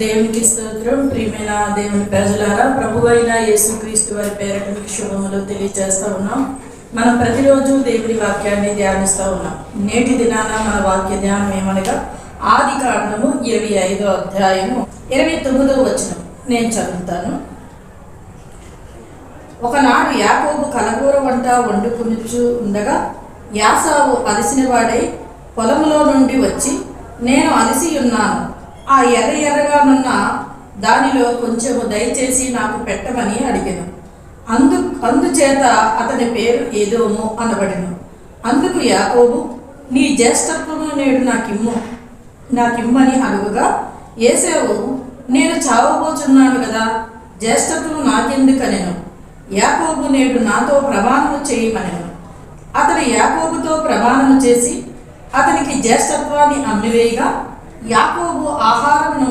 దేవునికి స్తోత్రం. ప్రియమైన దేవుని ప్రజలారా ప్రభు అయిన యేసుక్రీస్తు వారి పేరట మీకు శుభములు తెలియజేస్తూ ఉన్నాం. మనం ప్రతిరోజు దేవుని వాక్యాన్ని ధ్యానిస్తూ ఉన్నాం. నేటి దినాన మన వాక్య ధ్యానం ఏమనగా ఆది కాండము ఇరవై ఐదో అధ్యాయము ఇరవై తొమ్మిదో వచనం. నేను చదువుతాను. ఒకనాడు యాకోబు కలగూర వంట వండుకునిచు ఉండగా యాసావు అలసిన వాడై పొలంలో నుండి వచ్చి నేను అలసి ఉన్నాను. ఆ ఎర్ర ఎర్రగానున్న దానిలో కొంచెము దయచేసి నాకు పెట్టమని అడిగాను. అందు అందుచేత అతని పేరు ఏదోమో అనబడిను. అందుకు యాకోబు నీ జ్యేష్ఠత్వము నేడు నాకిమ్ము. నాకిమ్మని అడుగుగా ఏసేవు నేను చావబోచున్నాను కదా జ్యేష్ఠత్వం నాకెందుకనెను? యాకోబు నేడు నాతో ప్రమాణము చేయమనెను. అతడు యాకోబుతో ప్రమాణము చేసి అతనికి జ్యేష్ఠత్వాన్ని అమ్మివేయగా యాకోబు ఆహారమును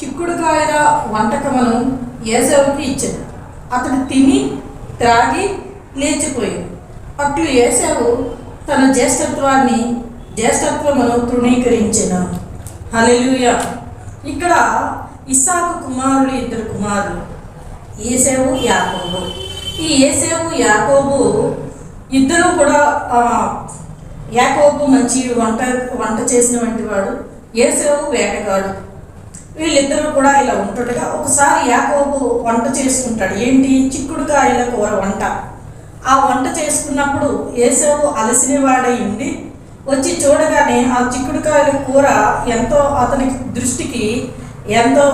చిక్కుడుకాయల వంటకమును ఏసవుకి ఇచ్చాడు అతడు తిని త్రాగి లేచిపోయాడు. అట్లు ఏసావు తన జ్యేష్ఠత్వాన్ని జ్యేష్ఠత్వమును తృణీకరించెను. హలెలుయ ఇక్కడ ఇస్సాకు కుమారులు ఇద్దరు కుమారులు ఏసేవు యాకోబు. ఈ ఏసేవు యాకోబు ఇద్దరు కూడా యాకోబు మంచి వంట వంట చేసినటువంటి వాడు. ఏసేవు వేటగాడు వీళ్ళిద్దరూ కూడా ఇలా ఉంటుండగా ఒకసారి యాకోబు వంట చేసుకుంటాడు. ఏంటి? చిక్కుడుకాయల కూర వంట. ఆ వంట చేసుకున్నప్పుడు ఏసేవు అలసిన వాడై ఉండి వచ్చి చూడగానే ఆ చిక్కుడుకాయల కూర ఎంతో అతనికి దృష్టికి ఎంతో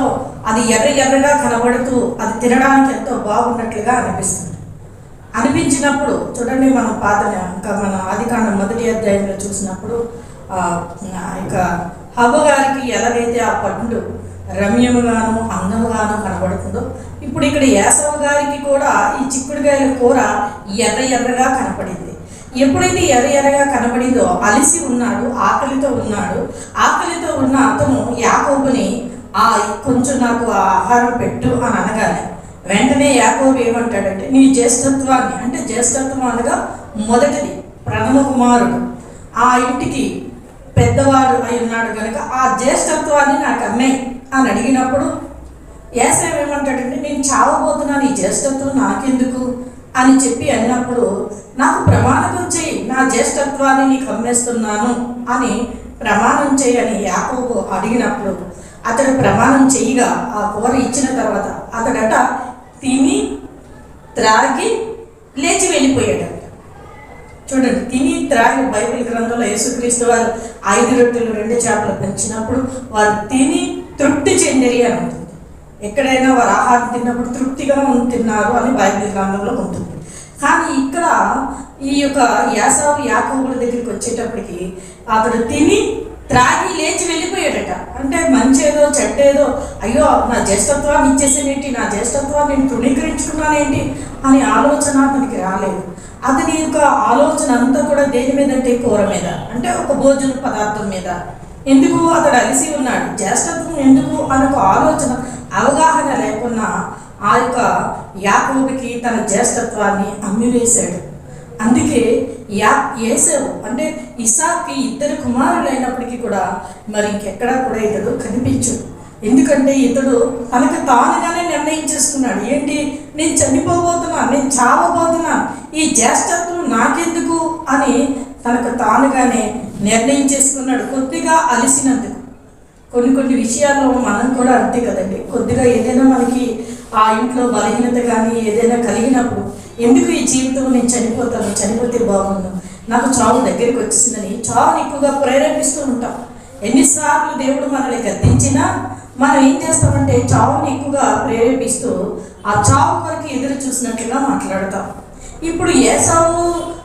అది ఎర్ర ఎర్రగా కనబడుతూ అది తినడానికి ఎంతో బాగున్నట్లుగా అనిపిస్తుంది. అనిపించినప్పుడు చూడండి మనం పాత ఇంకా మన ఆదికాండం మొదటి అధ్యాయంలో చూసినప్పుడు ఇక ఆ ఎలాగైతే ఆ పండు రమ్యముగాను అందముగాను కనబడుతుందో ఇప్పుడు ఇక్కడ యాసవ గారికి కూడా ఈ చిక్కుడుకాయల కూర ఎర్ర ఎర్రగా కనపడింది. ఎప్పుడైతే ఎర్ర ఎర్రగా కనబడిందో అలిసి ఉన్నాడు ఆకలితో ఉన్నాడు ఆకలితో ఉన్న అతను యాకోబుని ఆ కొంచెం నాకు ఆ ఆహారం పెట్టు అని అనగానే వెంటనే యాకోబు ఏమంటాడంటే నీ జ్యేష్ఠత్వాన్ని అంటే జ్యేష్ఠత్వం అనగా మొదటిది ప్రణమ కుమారుడు ఆ ఇంటికి పెద్దవాడు అయి ఉన్నాడు కనుక ఆ జ్యేష్ఠత్వాన్ని నాకు అమ్మాయి అని అడిగినప్పుడు ఏసాం ఏమంటాడంటే నేను చావబోతున్నాను ఈ జ్యేష్ఠత్వం నాకెందుకు? అని చెప్పి అన్నప్పుడు నాకు ప్రమాణం చేయి నా జ్యేష్ఠత్వాన్ని నీకు అమ్మేస్తున్నాను అని ప్రమాణం చేయని యాకోబు అడిగినప్పుడు అతడు ప్రమాణం చేయగా ఆ కూర ఇచ్చిన తర్వాత అతడట తిని త్రాగి లేచి వెళ్ళిపోయాడు. చూడండి తిని త్రాగి బైబిల్ గ్రంథంలో యేసుక్రీస్తు వారు ఐదు రొట్టెలు రెండు చేపలు పెంచినప్పుడు వారు తిని తృప్తి చెందిరి అని ఉంటుంది. ఎక్కడైనా వారు ఆహారం తిన్నప్పుడు తృప్తిగా ఉంటున్నారు అని బైబిల్ గ్రంథంలో ఉంటుంది. కానీ ఇక్కడ ఈ యొక్క యాసావు యాకవుల దగ్గరికి వచ్చేటప్పటికి అతడు తిని త్రాగి లేచి వెళ్ళిపోయాడట. అంటే మంచేదో చెడ్డేదో అయ్యో నా జ్యేష్ఠత్వాన్ని ఇచ్చేసేనేంటి నా జ్యేష్ఠత్వాన్ని నేను తృణీకరించుకున్నానేంటి అనే ఆలోచన అతనికి రాలేదు. అతని యొక్క ఆలోచన అంతా కూడా దేని మీద అంటే కూర మీద అంటే ఒక భోజన పదార్థం మీద. ఎందుకు అతడు అలిసి ఉన్నాడు? జ్యేష్ఠత్వం ఎందుకు? అనే ఒక ఆలోచన అవగాహన లేకున్నా ఆ యొక్క యాకోబుకి తన జ్యేష్ఠత్వాన్ని అమ్మివేశాడు. అందుకే యా ఏసేవు అంటే ఇసాక్కి ఇద్దరు కుమారులు అయినప్పటికీ కూడా మరి ఇంకెక్కడా కూడా ఇతడు కనిపించడు. ఎందుకంటే ఇతడు తనకు తానుగానే నిర్ణయించేసుకున్నాడు. ఏంటి? నేను చనిపోబోతున్నా నేను చావబోతున్నా ఈ జ్యేష్ఠత్వం నాకెందుకు అని తనకు తానుగానే నిర్ణయం చేసుకున్నాడు కొద్దిగా అలిసినందుకు. కొన్ని కొన్ని విషయాల్లో మనం కూడా అంతే కదండి. కొద్దిగా ఏదైనా మనకి ఆ ఇంట్లో బలహీనత కానీ ఏదైనా కలిగినప్పుడు ఎందుకు ఈ జీవితం నేను చనిపోతాను? చనిపోతే బాగుండు. నాకు చావు దగ్గరికి వచ్చేసిందని చావుని ఎక్కువగా ప్రేరేపిస్తూ ఉంటాం. ఎన్నిసార్లు దేవుడు మనల్ని గద్దించినా మనం ఏం చేస్తామంటే చావుని ఎక్కువగా ప్రేరేపిస్తూ ఆ చావు కొరకు ఎదురు చూసినట్లుగా మాట్లాడతాం. ఇప్పుడు ఏ ఏసావు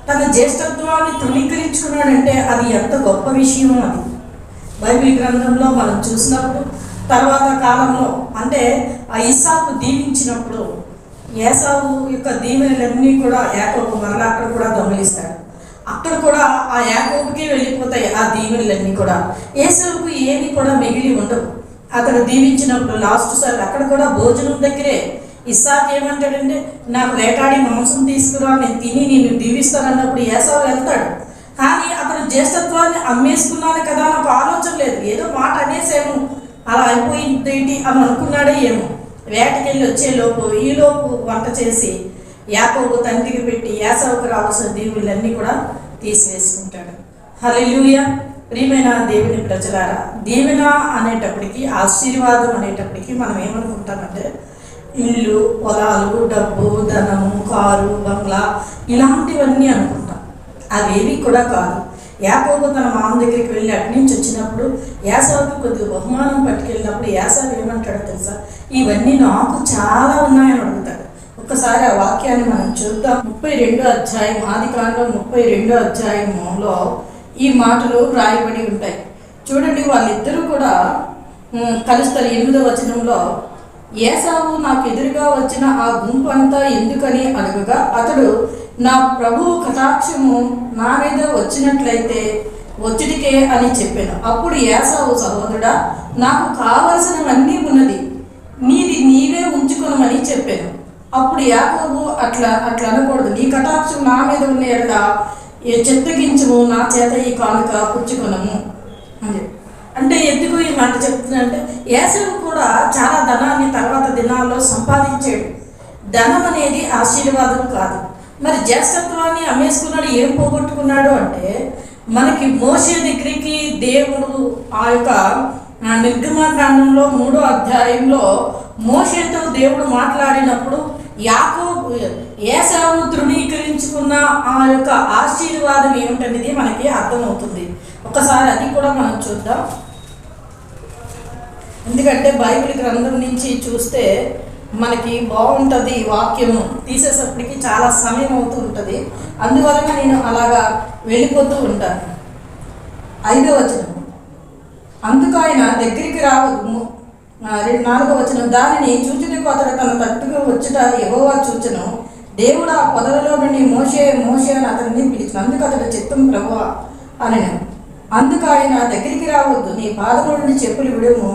తన జ్యేష్ఠత్వాన్ని తృణీకరించుకున్నాడంటే అది ఎంత గొప్ప విషయం అది. బైబిల్ గ్రంథంలో మనం చూసినప్పుడు తర్వాత కాలంలో అంటే ఆ ఇసాకు దీవించినప్పుడు ఏసావు యొక్క దీవెనలన్నీ కూడా యాకోబు మరలా అక్కడ కూడా దొంగలిస్తాడు. అక్కడ కూడా ఆ యాకోబుకి వెళ్ళిపోతాయి ఆ దీవెనలన్నీ కూడా. ఏసావుకు ఏవి కూడా మిగిలి ఉండవు. అతను దీవించినప్పుడు లాస్ట్ సార్ అక్కడ కూడా భోజనం దగ్గరే ఇస్సాక్ ఏమంటాడంటే నాకు వేటాడి మాంసం తీసుకురా నేను తిని నేను దీవిస్తానన్నప్పుడు ఏసావు వెళ్తాడు. కానీ అతను జ్యేష్ఠత్వాన్ని అమ్మేసుకున్నాను కదా నాకు ఆలోచన లేదు. ఏదో మాట అనేసేమో. అలా అయిపోయింది ఏంటి అని అనుకున్నాడే ఏమో. వేటకెళ్ళి వచ్చేలోపు ఈలోపు వంట చేసి యాకోబు తండ్రికి పెట్టి యాసవకు రావాల్సిన దీవులన్నీ కూడా తీసివేసుకుంటాడు. హల్లెలూయ. ప్రియమైన దేవుని ప్రజలారా దీవెన అనేటప్పటికీ ఆశీర్వాదం అనేటప్పటికీ మనం ఏమనుకుంటామంటే ఇల్లు పొలాలు డబ్బు ధనము కారు బంగ్లా ఇలాంటివన్నీ అనుకుంటాం. అవేవి కూడా కాదు. యాకోబు తన మామ దగ్గరికి వెళ్ళి అటు నుంచి వచ్చినప్పుడు యాసవకి కొద్దిగా బహుమానం పట్టుకెళ్ళినప్పుడు యాసవ్ ఏమంటాడో తెలుసా? ఇవన్నీ నాకు చాలా ఉన్నాయని అడుగుతాడు. ఒక్కసారి ఆ వాక్యాన్ని మనం చూద్దాం. ముప్పై రెండో అధ్యాయం ఆది కాండం ముప్పై రెండో అధ్యాయంలో ఈ మాటలు రాయబడి ఉంటాయి. చూడండి వాళ్ళిద్దరూ కూడా కలుస్తారు. ఎనిమిదో వచనంలో ఏసావు నాకు ఎదురుగా వచ్చిన ఆ గుంపు అంతా ఎందుకని అడగగా అతడు నా ప్రభువు కటాక్షము నా మీద వచ్చినట్లయితే ఒత్తిడికే అని చెప్పాను. అప్పుడు ఏసావు సహోదరుడా నాకు కావలసినవన్నీ ఉన్నది. నీది నీవే ఉంచుకొనమని చెప్పాను. అప్పుడు యాకోబు అట్లా అట్లా అనకూడదు. నీ కటాక్షం నా మీద ఉన్న ఎడల ఏ చెత్తగించము నా చేత ఈ కానుక పుచ్చుకొనము అని అంటే ఎందుకు ఈ మాట చెప్తుందంటే ఏసవు కూడా చాలా ధనాన్ని తర్వాత దినాల్లో సంపాదించాడు. ధనం అనేది ఆశీర్వాదం కాదు. మరి జ్యేష్ఠత్వాన్ని అమ్మేసుకున్నాడు ఏం పోగొట్టుకున్నాడు అంటే మనకి మోసే దగ్గరికి దేవుడు ఆ యొక్క ఆ, నిర్గమకాండంలో మూడో అధ్యాయంలో మోషేతో దేవుడు మాట్లాడినప్పుడు యాకోబు ఏసావు ధృవీకరించుకున్న ఆ యొక్క ఆశీర్వాదం ఏమిటనేది మనకి అర్థమవుతుంది. ఒకసారి అది కూడా మనం చూద్దాం. ఎందుకంటే బైబిల్ గ్రంథం నుంచి చూస్తే మనకి బాగుంటుంది వాక్యము. తీసేసప్పటికి చాలా సమయం అవుతూ ఉంటుంది. అందువలన నేను అలాగా వెళ్ళిపోతూ ఉంటాను. ఐదో వచనం. అందుకు ఆయన దగ్గరికి రావద్దు. రెండు నాలుగో వచ్చిన దానిని చూచుటకు అతడు తన తట్టుకు వచ్చుట ఎవోవా చూచను. దేవుడు ఆ పొదలలో నుండి మోసే మోసే అని అతన్ని పిలిచిన అందుకు అతడు చిత్తం ప్రభువా అని అందుకు ఆయన దగ్గరికి రావద్దు. నీ పాదముల నుండి చెప్పులు విడుము.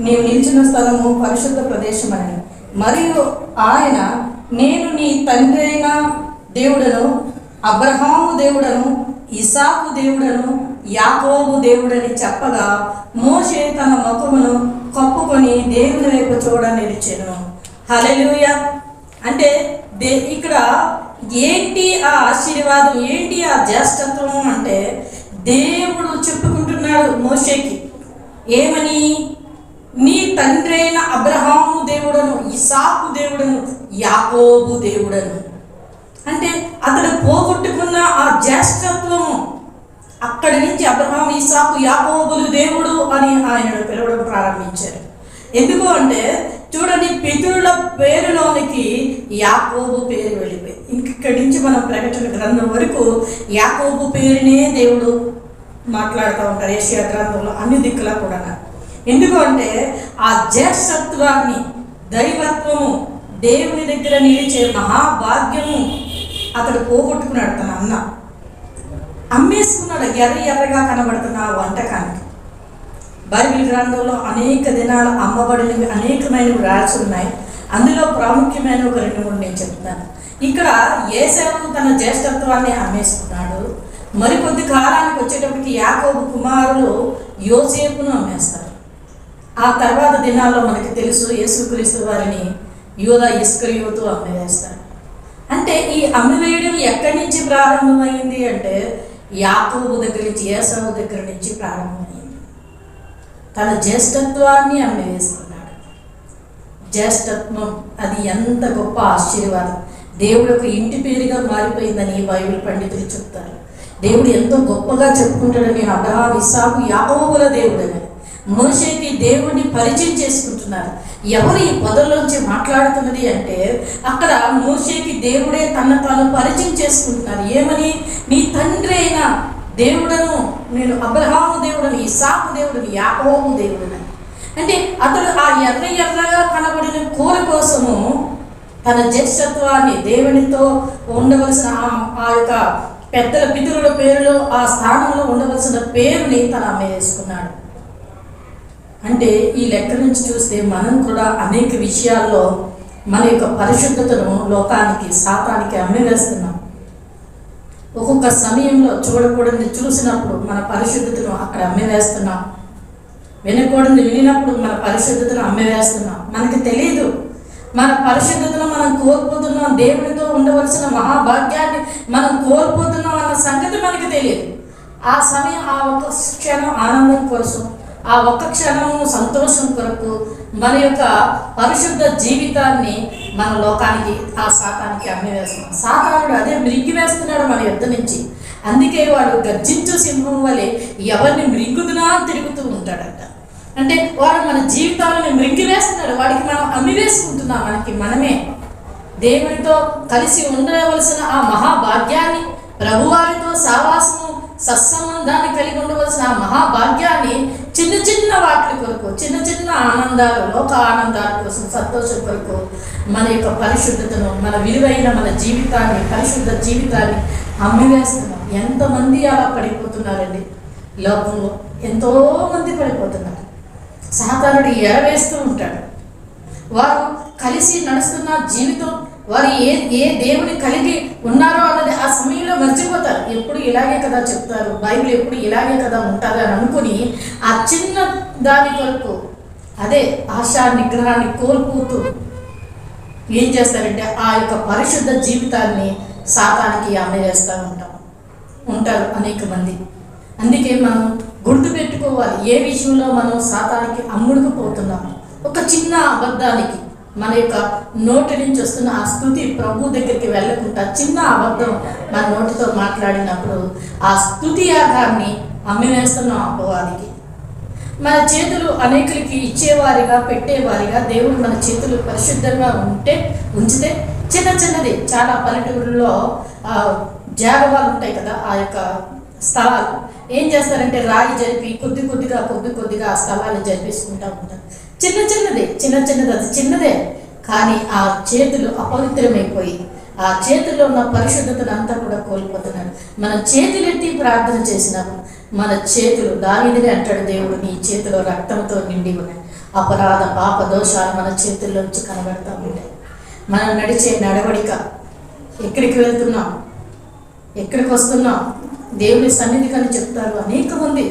నీవు నిలిచిన స్థలము పరిశుద్ధ ప్రదేశం అని మరియు ఆయన నేను నీ తండ్రి అయిన దేవుడను అబ్రహాము దేవుడను ఇసాకు దేవుడను యాకోబు దేవుడని చెప్పగా మోషే తన ముఖమును కప్పుకొని దేవుని వైపు చూడ నిలిచెను. హలలుయ అంటే దే ఇక్కడ ఏంటి ఆ ఆశీర్వాదం? ఏంటి ఆ జ్యేష్ఠత్వం అంటే దేవుడు చెప్పుకుంటున్నాడు మోషేకి. ఏమని? నీ తండ్రి అయిన అబ్రహాము దేవుడను ఇసాకు దేవుడను యాకోబు దేవుడను. అంటే అతడు పోగొట్టుకున్న ఆ జ్యేష్ఠత్వము అక్కడి నుంచి అబ్రహాం ఇసాకు యాకోబులు దేవుడు అని ఆయనను పిలవడం ప్రారంభించారు. ఎందుకు అంటే చూడండి పితరుల పేరులోనికి యాకోబు పేరు వెళ్ళిపోయి ఇంకిక్కడి నుంచి మనం ప్రకటన గ్రంథం వరకు యాకోబు పేరునే దేవుడు మాట్లాడుతూ ఉంటారు ఏషియా గ్రంథంలో అన్ని దిక్కులా కూడా ఎందుకు అంటే ఆ జ్యేష్ఠత్వాన్ని దైవత్వము దేవుని దగ్గర నిలిచే మహాభాగ్యము అతడు పోగొట్టుకున్నాడు తన అన్న. అమ్మేసుకున్నాడు. ఎర్ర ఎర్రగా కనబడుతున్న ఆ వంటకానికి. బైబిల్ గ్రంథంలో అనేక దినాలు అమ్మబడినవి అనేకమైనవి రాసి ఉన్నాయి. అందులో ప్రాముఖ్యమైన ఒక రెండు మూడు నేను చెప్తాను. ఇక్కడ ఏసావు తన జ్యేష్ఠత్వాన్ని అమ్మేసుకున్నాడు. మరికొద్ది కాలానికి వచ్చేటప్పటికి యాకోబు కుమారులు యోసేపును అమ్మేస్తారు. ఆ తర్వాత దినాల్లో మనకి తెలుసు యేసుక్రీస్తు వారిని యోధ ఇస్కరియోతు అమ్మేస్తారు అంటే ఈ అమ్మివేయడం ఎక్కడి నుంచి ప్రారంభమైంది అంటే యాకోబు దగ్గర నుంచి ఏసవు దగ్గర నుంచి ప్రారంభమైంది. తన జ్యేష్ఠత్వాన్ని అమ్మేసుకున్నాడు జ్యేష్ఠత్వం అది ఎంత గొప్ప ఆశీర్వాదం. దేవుడు ఒక ఇంటి పేరుగా మారిపోయిందని ఈ బైబిల్ పండితులు చెప్తారు. దేవుడు ఎంతో గొప్పగా చెప్పుకుంటాడని అబ్రహాం ఇస్సాకు యాకోబుల దేవుడని. మోషేకి దేవుడిని పరిచయం చేసుకుంటున్నారు. ఎవరు ఈ పొదల్లోంచి మాట్లాడుతున్నది అంటే అక్కడ మోషేకి దేవుడే తన తాను పరిచయం చేసుకుంటున్నారు. ఏమని? నీ తండ్రి అయిన దేవుడను నేను అబ్రహాము దేవుడని ఇసాకు దేవుడని యాకోము దేవుడని అంటే అతడు ఆ ఎర్ర ఎర్రగా కనబడిన కూర కోసము తన జ్యేష్ఠత్వాన్ని దేవునితో ఉండవలసిన ఆ- యొక్క పెద్దల పితరుల పేరులో ఆ స్థానంలో ఉండవలసిన పేరుని తన అమ్మేసుకున్నాడు అంటే ఈ లెక్క నుంచి చూస్తే మనం కూడా అనేక విషయాల్లో మన యొక్క పరిశుద్ధతను లోకానికి శాతానికి అమ్మివేస్తున్నాం. ఒక్కొక్క సమయంలో చూడకూడని చూసినప్పుడు మన పరిశుద్ధతను అక్కడ అమ్మివేస్తున్నాం. వినకూడదు వినినప్పుడు మన పరిశుద్ధతను అమ్మివేస్తున్నాం. మనకు తెలియదు మన పరిశుద్ధతను మనం కోల్పోతున్నాం. దేవునితో ఉండవలసిన మహాభాగ్యాన్ని మనం కోల్పోతున్నాం అన్న సంగతి మనకు తెలియదు ఆ సమయం ఆ ఒక క్షణం ఆనందం కోసం ఆ ఒక్క క్షణము సంతోషం కొరకు మన యొక్క పరిశుద్ధ జీవితాన్ని మన లోకానికి ఆ శాతానికి అమ్మివేస్తున్నాం. సాతానుడు అదే మృంగి వేస్తున్నాడు మన యుద్ధ నుంచి. అందుకే వాడు గర్జించు సింహం వలె ఎవరిని మృంగుదునా అని తిరుగుతూ ఉంటాడట. అంటే వాడు మన జీవితాలను మృంగి వేస్తున్నాడు వాడికి మనం అమ్మివేసుకుంటున్నాం. మనకి మనమే. దేవునితో కలిసి ఉండవలసిన ఆ మహాభాగ్యాన్ని ప్రభువారితో సావాసము సత్సంబంధాన్ని కలిగి ఉండవలసిన మహాభాగ్యాన్ని చిన్న చిన్న వాటి కొరకు చిన్న చిన్న ఆనందాలు లోక ఆనందాల కోసం సంతోషం కొరకు మన యొక్క పరిశుద్ధతను మన విలువైన మన జీవితాన్ని పరిశుద్ధ జీవితాన్ని అమ్మివేస్తున్నాం. ఎంతమంది అలా పడిపోతున్నారండి? లోకంలో ఎంతో మంది పడిపోతున్నారు సాతానుడు ఎరవేస్తూ ఉంటాడు వారు కలిసి నడుస్తున్న జీవితం వారు ఏ ఏ దేవుని కలిగి ఉన్నారో అన్నది ఆ సమయంలో మర్చిపోతారు. ఎప్పుడు ఇలాగే కదా చెప్తారు? బైబిల్ ఎప్పుడు ఇలాగే కదా ఉంటుంది అని అనుకుని ఆ చిన్న దాని కొరకు అదే ఆశా నిగ్రహాన్ని కోల్పోతూ ఏం చేస్తారంటే ఆ యొక్క పరిశుద్ధ జీవితాన్ని సాతానికి అందజేస్తూ ఉంటాం. ఉంటారు అనేక మంది. అందుకే మనం గుర్తుపెట్టుకోవాలి ఏ విషయంలో మనం సాతానికి అమ్ముడుకుపోతున్నాము ఒక చిన్న అబద్ధానికి. మన యొక్క నోటి నుంచి వస్తున్న ఆ స్థుతి ప్రభు దగ్గరికి వెళ్ళకుండా చిన్న అబద్ధం మన నోటితో మాట్లాడినప్పుడు ఆ స్థుతి యాగాన్ని అమ్మివేస్తున్నాం అపవాదికి. మన చేతులు అనేకులకి ఇచ్చేవారిగా పెట్టేవారిగా దేవుడు మన చేతులు పరిశుద్ధంగా ఉంటే ఉంచితే చిన్న చిన్నది చాలా పల్లెటూరులో జాగవాలు ఉంటాయి కదా ఆ యొక్క స్థలాలు. ఏం చేస్తారంటే రాయి జరిపి కొద్ది కొద్దిగా కొద్ది కొద్దిగా ఆ స్థలాన్ని జరిపిస్తుంటూ ఉంటారు. చిన్న చిన్నదే చిన్న చిన్నది అది చిన్నదే. కానీ ఆ చేతులు అపవిత్రమైపోయి ఆ చేతుల్లో ఉన్న పరిశుద్ధతను అంతా కూడా కోల్పోతున్నాడు మన చేతులెత్తి ప్రార్థన చేసినప్పుడు మన చేతులు దావిదిని అంటాడు దేవుడు నీ చేతిలో రక్తంతో నిండి ఉన్నాయి అపరాధ పాప దోషాలు మన చేతుల్లోంచి కనబడతా ఉంటాయి మనం నడిచే నడవడిక ఎక్కడికి వెళ్తున్నాం? ఎక్కడికి వస్తున్నాం? దేవుని సన్నిధి అని చెప్తారు అనేక మంది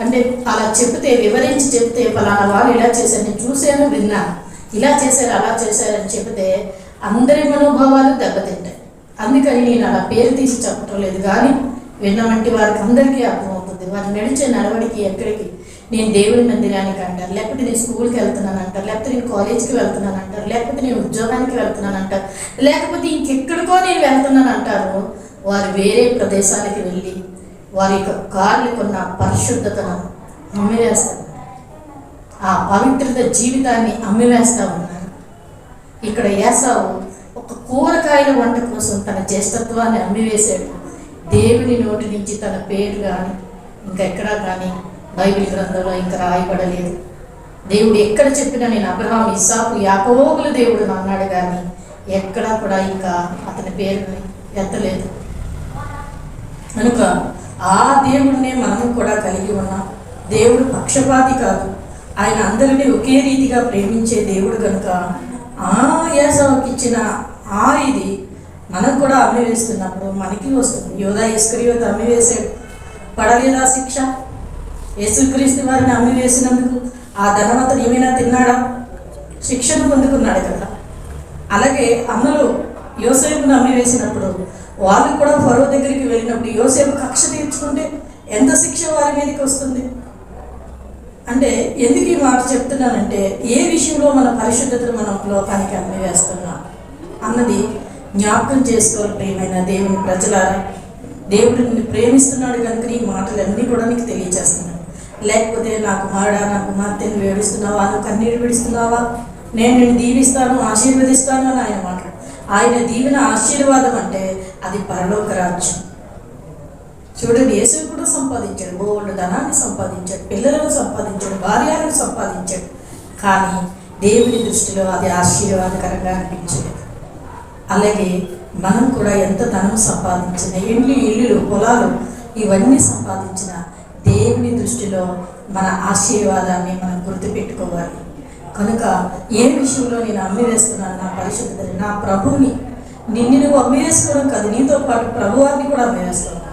అంటే అలా చెప్తే వివరించి చెప్తే ఫలానా వాళ్ళు ఇలా చేశారు నేను చూశాను విన్నాను ఇలా చేశారు అలా చేశారని చెబితే అందరి మనోభావాలు దెబ్బతింటాయి. అందుకని నేను అలా పేరు తీసి చెప్పటం లేదు కానీ విన్నవంటి వారికి అందరికీ అర్థమవుతుంది. వారు నడిచే నడవడికి ఎక్కడికి నేను దేవుని మందిరానికి అంటారు లేకపోతే నేను స్కూల్కి వెళ్తున్నాను అంటారు లేకపోతే నేను కాలేజీకి వెళ్తున్నాను అంటారు లేకపోతే నేను ఉద్యోగానికి వెళ్తున్నాను అంటారు లేకపోతే ఇంకెక్కడికో నేను వెళ్తున్నాను అంటారు. వారు వేరే ప్రదేశాలకి వెళ్ళి వారి యొక్క కార్లకు ఉన్న పరిశుద్ధతను అమ్మివేస్తారు ఆ పవిత్రత జీవితాన్ని అమ్మివేస్తా ఉన్నాను ఇక్కడ ఏసావు ఒక కూరగాయల వంట కోసం తన జ్యేష్ఠత్వాన్ని అమ్మివేశాడు. దేవుని నోటి నుంచి తన పేరు కానీ ఇంకెక్కడా కానీ బైబిల్ గ్రంథంలో ఇంకా రాయబడలేదు. దేవుడు ఎక్కడ చెప్పినా నేను అబ్రహాం ఇస్సాకు యాకోబుల దేవుడు అన్నాడు కానీ ఎక్కడా కూడా ఇంకా అతని పేరుని ఎత్తలేదు. కనుక ఆ దేవుడినే మనము కూడా కలిగి ఉన్నాం. దేవుడు పక్షపాతి కాదు. ఆయన అందరినీ ఒకే రీతిగా ప్రేమించే దేవుడు కనుక ఆ యాసవకి ఇచ్చిన ఆ ఇది మనం కూడా అమ్మివేస్తున్నప్పుడు మనకి వస్తుంది. యోధా ఇస్కరియోత అమ్మివేశాడు పడలేదా శిక్ష? యేసుక్రీస్తు వారిని అమ్మివేసినందుకు ఆ ధనవంతుడు ఏమైనా తిన్నాడా? శిక్షను పొందుకున్నాడు కదా. అలాగే అన్నలు యోసేపును అమ్మివేసినప్పుడు వాళ్ళు కూడా ఫరో దగ్గరికి వెళ్ళినప్పుడు యోసేపు కక్ష తీర్చుకుంటే ఎంత శిక్ష వారి మీదకి వస్తుంది? అంటే ఎందుకు ఈ మాట చెప్తున్నానంటే ఏ విషయంలో మన పరిశుద్ధతను మనం లోకానికి అమ్మివేస్తున్నాం అన్నది జ్ఞాపకం చేసుకోవాలి ప్రియమైన దేవుని ప్రజలారా. దేవుడు నిన్ను ప్రేమిస్తున్నాడు కనుక ఈ మాటలన్నీ కూడా నీకు తెలియజేస్తున్నాడు లేకపోతే నా కుమారుడా నా కుమార్తెను వేడిస్తున్నావా నువ్వు కన్నీరు విడుస్తున్నావా? నేను నిన్ను దీవిస్తాను ఆశీర్వదిస్తాను అని ఆయన మాట్లాడు. ఆయన దీవెన ఆశీర్వాదం అంటే అది పరలోక రాజ్యం. చూడండి యేసు కూడా సంపాదించాడు. బోల్డ్ ధనాన్ని సంపాదించాడు. పిల్లలను సంపాదించాడు. భార్యను సంపాదించాడు. కానీ దేవుని దృష్టిలో అది ఆశీర్వాదకరంగా అనిపించలేదు. అలాగే మనం కూడా ఎంత ధనం సంపాదించిన ఇండ్లు ఇల్లులు పొలాలు ఇవన్నీ సంపాదించిన దేవుని దృష్టిలో మన ఆశీర్వాదాన్ని మనం గుర్తుపెట్టుకోవాలి. కనుక ఏ విషయంలో నేను అమ్మివేస్తున్నాను నా పరిశుద్ధతని నా ప్రభువుని నిన్ను నువ్వు అమ్మేసుకోవడం కాదు నీతో పాటు ప్రభువారిని కూడా అమ్మివేస్తున్నాను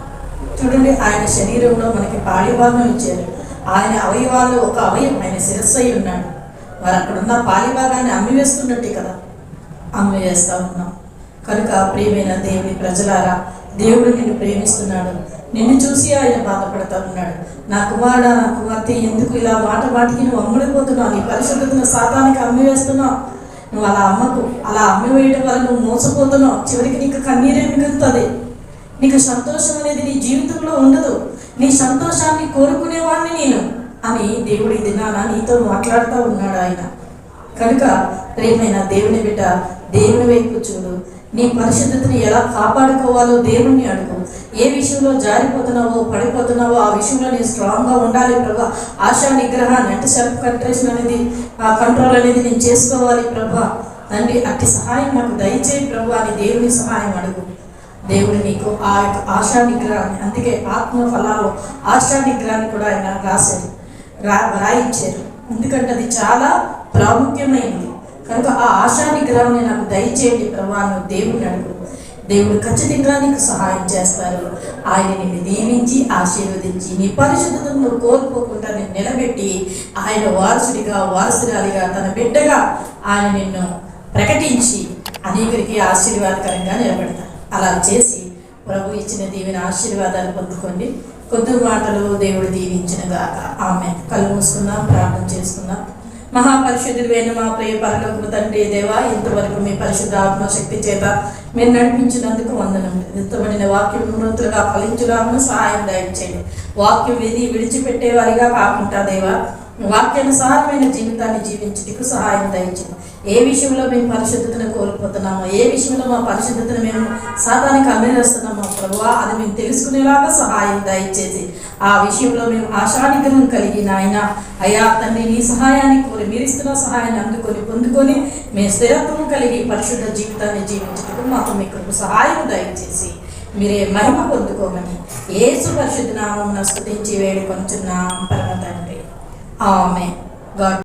చూడండి ఆయన శరీరంలో మనకి పాళిభాగం ఇచ్చారు. ఆయన అవయవాలు ఒక అవయవం ఆయన శిరస్సు అయి ఉన్నాడు. మరి అక్కడున్న పాలిభాగాన్ని అమ్మివేస్తున్నట్టే కదా అమ్మివేస్తా ఉన్నాం. కనుక ప్రియమైన దేవుని ప్రజలారా దేవుడు నిన్ను ప్రేమిస్తున్నాడు. నిన్ను చూసి ఆయన బాధపడతా ఉన్నాడు. నా కుమారుడా నా కుమార్తె ఎందుకు ఇలా మాట మాటికి నువ్వు అమ్ముడిపోతున్నావు? నీ పరిశుద్ధతను సాతానికి అమ్మివేస్తున్నావు? నువ్వు అలా అమ్మకు అలా అమ్మి వేయడం వల్ల నువ్వు మోసపోతున్నావు. చివరికి నీకు కన్నీరే మిగులుతుంది. నీకు సంతోషం అనేది నీ జీవితంలో ఉండదు. నీ సంతోషాన్ని కోరుకునేవాడిని నేను అని దేవుడి దినాన నీతో మాట్లాడుతూ ఉన్నాడు ఆయన. కనుక ప్రేమైన దేవుని బిడ్డ దేవుని వైపు చూడు. నీ పరిశుద్ధతని ఎలా కాపాడుకోవాలో దేవుణ్ణి అడుగు. ఏ విషయంలో జారిపోతున్నావో పడిపోతున్నావో ఆ విషయంలో నేను స్ట్రాంగ్గా ఉండాలి ప్రభా. ఆశా నిగ్రహాన్ని అంటే సెల్ఫ్ కంట్రేషన్ అనేది ఆ కంట్రోల్ అనేది నేను చేసుకోవాలి ప్రభా. తండ్రి అట్టి సహాయం నాకు దయచేయి ప్రభు అని దేవుని సహాయం అడుగు. దేవుడు నీకు ఆ యొక్క ఆశా నిగ్రహాన్ని అందుకే ఆత్మ ఫలాలు ఆశా నిగ్రహాన్ని కూడా ఆయన రాశారు రా రాయించారు. ఎందుకంటే అది చాలా ప్రాముఖ్యమైనది. కనుక ఆ ఆశా నిగ్రహాన్ని నాకు దయచేయండి ప్రభాను దేవుని అడుగు. దేవుడు ఖచ్చితంగా నీకు సహాయం చేస్తారు. ఆయన నిన్ను దీవించి ఆశీర్వదించి నీ పరిశుద్ధతను నువ్వు కోల్పోకుండా నేను నిలబెట్టి ఆయన వారసుడిగా వారసురాలిగా తన బిడ్డగా ఆయన నిన్ను ప్రకటించి అనేకరికి ఆశీర్వాదకరంగా నిలబెడతాను అలా చేసి ప్రభు ఇచ్చిన దీవెన ఆశీర్వాదాలు పొందుకోండి. కొద్ది మాటలు దేవుడు దీవించిన గాక. ఆమె కళ్ళు మూసుకున్నాం ప్రార్థన చేసుకున్నాం మహాపరిశుద్ధుడైన మా ప్రియ పరలోకపు తండ్రి దేవా ఇంతవరకు మీ పరిశుద్ధ ఆత్మశక్తి చేత మీరు నడిపించినందుకు వందనం. ఎత్తబడిన వాక్యం మృతులుగా ఫలించులాగా సహాయం దయచేయండి. వాక్యం విధి విడిచిపెట్టే వారిగా కాకుండా దేవా వాక్యానుసారమైన జీవితాన్ని జీవించడానికి సహాయం దయచేయండి. ఏ విషయంలో మేము పరిశుద్ధతను కోల్పోతున్నామో ఏ విషయంలో మా పరిశుద్ధతను మేము సాతానికి అమ్మేస్తున్నామో ప్రభువా అది మేము తెలుసుకునేలాగా సహాయం దయచేసి ఆ విషయంలో మేము ఆశానిగ్రహం కలిగి నాయన. అయ్యా తండ్రి నీ సహాయాన్ని కోరి మీరు ఇస్తున్న సహాయాన్ని అందుకొని పొందుకొని మేము స్థిరత్వం కలిగి పరిశుద్ధ జీవితాన్ని జీవించటకు మాకు మీకు సహాయం దయచేసి మీరే మహిమ పొందుకోమని ఏసు పరిశుద్ధ నామం స్తుతించి వేడుకొంచున్నాం పరమ తండ్రి. ఆమె గాడ్